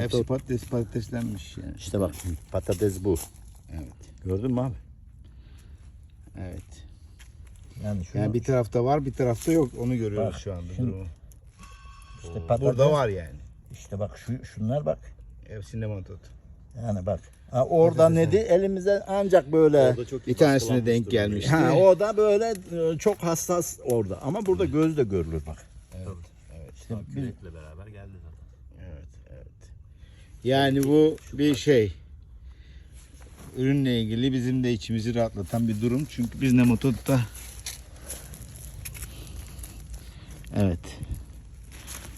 Hepsi Nematod. patates patateslenmiş yani. İşte bak patates bu. Evet. Gördün mü abi? Evet. Yani şunu, Yani bir tarafta var bir tarafta yok onu görüyoruz Bak, şu anda. şimdi- işte patates. Burada var yani. İşte bak şu şunlar bak. Hepsi nematot. Yani bak. Ha, orada neydi? Elimize ancak böyle Bir tanesine denk gelmişti. Ha, o da böyle e, çok hassas orada. Ama burada göz de görülür bak. Evet. İşte bir, Kürekle beraber geldi zaten. Yani bu bir şey. Ürünle ilgili bizim de içimizi rahatlatan bir durum. Çünkü biz nematotta Evet.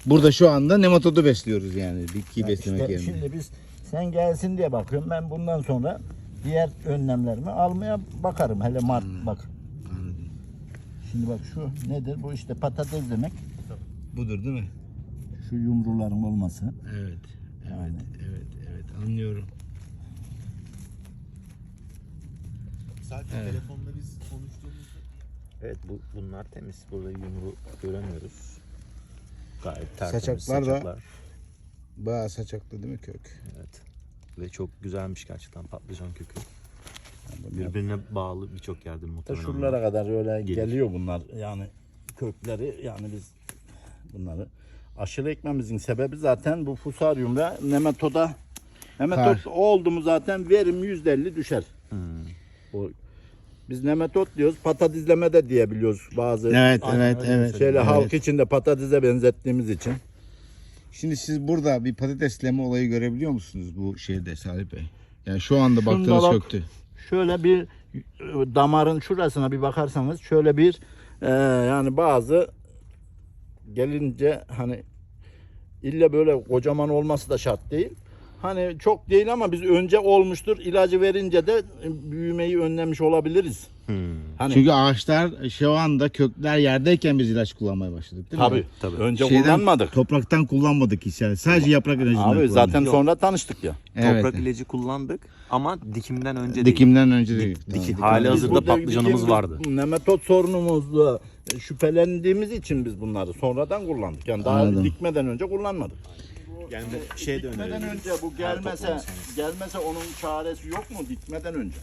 Burada şu anda nematodu besliyoruz yani. Bitkiyi Ha, beslemek işte yerine. Şimdi biz sen gelsin diye bakıyorum. Ben bundan sonra diğer önlemlerimi almaya bakarım. Hele Mart Hmm. bak. Şimdi bak şu nedir? Bu işte patates demek. Budur değil mi? Şu yumruların olması. Evet. Evet, evet, evet. Anlıyorum. Zaten telefonda biz konuştuğumuzda Evet bu bunlar temiz. Burada yumru göremiyoruz. Gayet tertemiz Saçaklar da- Bayağı saçaklı değil mi kök? Evet. Ve çok güzelmiş gerçekten patlıcan kökü. bunlar- Birbirine bağlı birçok yerde muhtemelen. şuralara kadar öyle Gelir. geliyor bunlar. Yani kökleri yani biz bunları aşırı ekmemizin sebebi zaten bu fusaryum ve nematoda nematod Kar. oldu mu zaten verim %50 düşer. Hmm. O, biz nematod diyoruz. Patatizleme de diyebiliyoruz bazı. Evet, evet, evet. Şeyle Evet. halk içinde patatese benzettiğimiz için. Şimdi siz burada bir patatesleme olayı görebiliyor musunuz bu şeyde Salih Bey? Yani şu anda Şunda baktığınız bak. köktü. Şöyle bir e, damarın şurasına bir bakarsanız şöyle bir e, yani bazı gelince hani illa böyle kocaman olması da şart değil. Hani çok değil ama biz önce olmuştur. ilacı verince de büyümeyi önlemiş olabiliriz. Hmm. Hani Çünkü ağaçlar şu anda kökler yerdeyken biz ilaç kullanmaya başladık değil tabii, mi? Tabii. önce Şeyden, kullanmadık. Topraktan kullanmadık hiç yani. Sadece yaprak ilacından Abi zaten Yok. sonra tanıştık ya. Evet. Toprak ilacı kullandık ama dikimden önce değil. Dikimden önce değil. Dik- Tamam. diki- hali hazırda patlıcanımız vardı. Nematod sorunumuzla şüphelendiğimiz için biz bunları sonradan kullandık. Yani daha Anladım. dikmeden önce kullanmadık. Yani şey de Dikmeden önce bu gelmese gelmese onun çaresi yok mu dikmeden önce?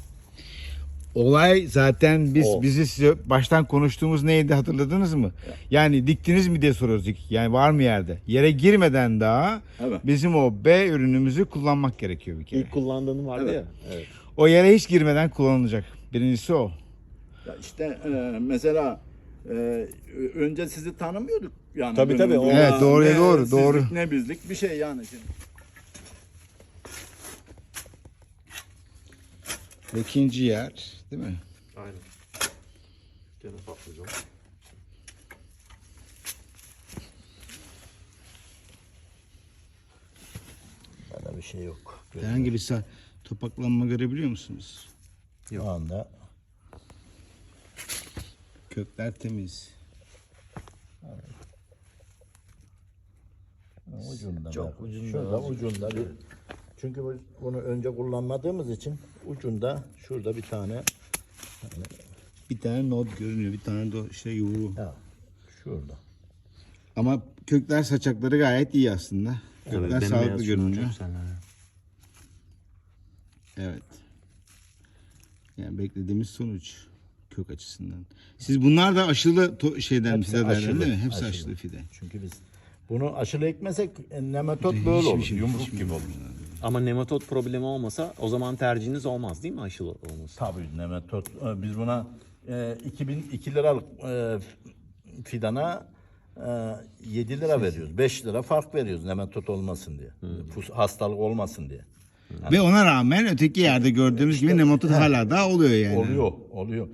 Olay zaten biz O. bizi size baştan konuştuğumuz neydi hatırladınız mı? Yani diktiniz mi diye soruyoruz. ilk. Yani var mı yerde? Yere girmeden daha Evet. bizim o B ürünümüzü kullanmak gerekiyor bir kere. İlk kullandığını vardı Evet. ya. Evet. O yere hiç girmeden kullanılacak. Birincisi o. Ya işte e, mesela e, önce sizi tanımıyorduk yani. Tabii, tabii, o- Evet, doğruya ne doğru, sizlik, doğru. Ne bizlik bir şey yani şimdi. İkinci yer değil mi? Aynen. Gene patlıcan. Böyle bir şey yok. Herhangi bir sa- topaklanma görebiliyor musunuz? Şu anda Kökler temiz. Ucunda Çok bak. ucunda Şurada azıcık. ucunda bir çünkü bunu önce kullanmadığımız için ucunda şurada bir tane Bir tane nod görünüyor. Bir tane de işte yumru. ya şurada. Ama kökler saçakları gayet iyi aslında. Kökler sağlıklı görünüyor. Evet. Yani beklediğimiz sonuç kök açısından. Siz bunlar da aşılı to- şeyden aşılı, değil mi? Hepsi aşılı. aşılı, fide. Çünkü biz bunu aşılı ekmesek e, Hiçbir böyle olur. şey- yumruk hiçbir- gibi olur. Ama nematod problemi olmasa o zaman tercihiniz olmaz değil mi aşılı olması? Tabii nematod. e, Biz buna e, 2002 liralık e, fidana e, 7 lira veriyoruz. 5 lira fark veriyoruz nematod olmasın diye. Fus- Hastalık olmasın diye. Ve ona rağmen öteki yerde gördüğümüz gibi nematod hala daha oluyor yani. Oluyor, oluyor.